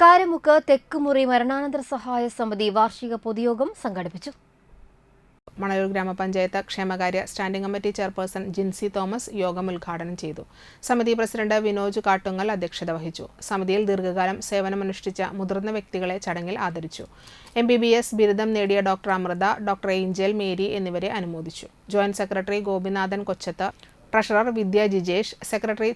കാരമുക്ക് തെക്കുമുറി മരണാനന്തര സഹായ സമിതി വാർഷിക പൊതുയോഗം സംഘടിപ്പിച്ചു. മണയൂർ ഗ്രാമപഞ്ചായത്ത് ക്ഷേമകാര്യ standing committee chairperson Jincy Thomas യോഗം ഉദ്ഘാടനം ചെയ്തു. സമിതി പ്രസിഡന്റ് വിനോജ് കാട്ടുങ്ങൽ അധ്യക്ഷത വഹിച്ചു. സമിതിയിൽ ദീർഘകാലം സേവനമനുഷ്ഠിച്ച മുതിർന്ന വ്യക്തികളെ ചടങ്ങിൽ ആദരിച്ചു. എം ബിരുദം നേടിയ ഡോക്ടർ അമൃത ഡോക്ടർ ഏഞ്ചൽ മേരി എന്നിവരെ അനുമോദിച്ചു. Joint secretary Gopinathan Kochath treasurer Vidya Jijesh secretary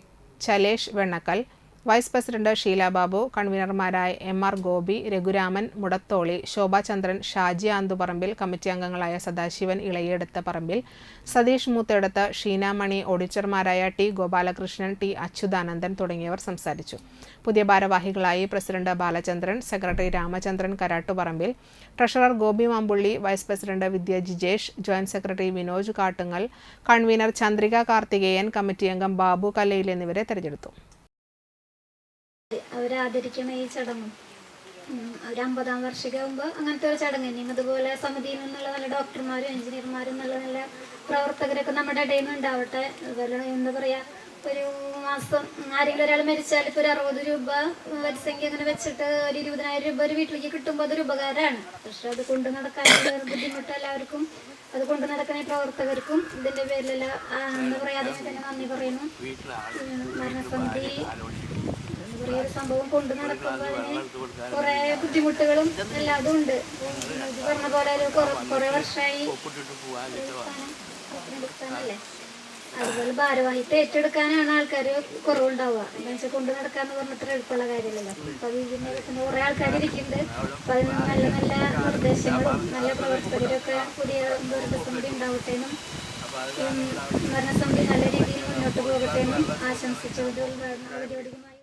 Chalesh Vennakkal vice president Sheela Babu കൺവീനർമാരായ M R Gopi Raghuraman Mudatholi Shobhachandran Shaji Anthuparambil committee അംഗങ്ങളായ സദാശിവൻ ഇളയെടുത്ത പറമ്പിൽ സതീഷ് മൂത്തെടുത്ത് ഷീനാമണി ഓഡിറ്റർമാരായ ടി ഗോപാലകൃഷ്ണൻ ടി അച്യുതാനന്ദൻ തുടങ്ങിയവർ സംസാരിച്ചു. പുതിയ ഭാരവാഹികളായി president Balachandran secretary Ramachandran Karattuparambil treasurer Gopi Mampully vice president Vidya Jijesh joint secretary Vinoj Kattungal convener Chandrika Karthikeyan committee അംഗം ബാബു കല്ലയിൽ എന്നിവരെ തെരഞ്ഞെടുത്തു. അവരെ ആദരിക്കണ ഈ ചടങ്ങ്. ഒരു അമ്പതാം വാർഷികമാകുമ്പോൾ അങ്ങനത്തെ ഒരു ചടങ്ങ് ഇനിയും അതുപോലെ സമിതിയിൽ നിന്നുള്ള നല്ല ഡോക്ടർമാരും എഞ്ചിനീയർമാരും നല്ല നല്ല പ്രവർത്തകരൊക്കെ നമ്മുടെ ഇടയിൽ നിന്ന് ഉണ്ടാവട്ടെ. അതുപോലെ എന്താ പറയാ ഒരു മാസം ആരെങ്കിലും ഒരാൾ മരിച്ചാൽ ഇപ്പോൾ ഒരു അറുപത് രൂപ വരിസംഖ്യ അങ്ങനെ വെച്ചിട്ട് ഒരു ഇരുപതിനായിരം രൂപ ഒരു വീട്ടിലേക്ക് കിട്ടുമ്പോൾ അതൊരു ഉപകാരമാണ്. പക്ഷെ അത് കൊണ്ട് നടക്കാനുള്ള ബുദ്ധിമുട്ട് എല്ലാവർക്കും അത് കൊണ്ട് നടക്കുന്ന പ്രവർത്തകർക്കും ഇതിന്റെ പേരിലെല്ലാം എന്താ പറയാ അതിനെ തന്നെ നന്ദി പറയുന്നു. മരണസമിതി സംഭവം കൊണ്ടു നടക്കുമ്പോൾ കുറെ ബുദ്ധിമുട്ടുകളും എല്ലാതും ഉണ്ട് പറഞ്ഞ പോലെ കുറെ- വർഷമായി അതുപോലെ ഭാരവാഹിത്വം ഏറ്റെടുക്കാനാണ് ആൾക്കാർ കുറവുണ്ടാവുക. എന്താ വെച്ചാൽ കൊണ്ടു നടക്കാന്ന് പറഞ്ഞത്ര എളുപ്പമുള്ള കാര്യമല്ലല്ലോ. അപ്പൊ വീടിന്റെ പിന്നെ കുറെ ആൾക്കാർ ഇരിക്കുന്നുണ്ട് അപ്പൊ അതിന് നല്ല നല്ല നിർദ്ദേശങ്ങളും നല്ല പ്രവർത്തകരൊക്കെ പുതിയ ഭരണസമിതി ഉണ്ടാവട്ടെ എന്നും ഭരണസമിതി നല്ല രീതിയിൽ മുന്നോട്ട് പോകട്ടെ എന്നും ആശംസിച്ചുകൊണ്ട് പരിപാടിയുമായി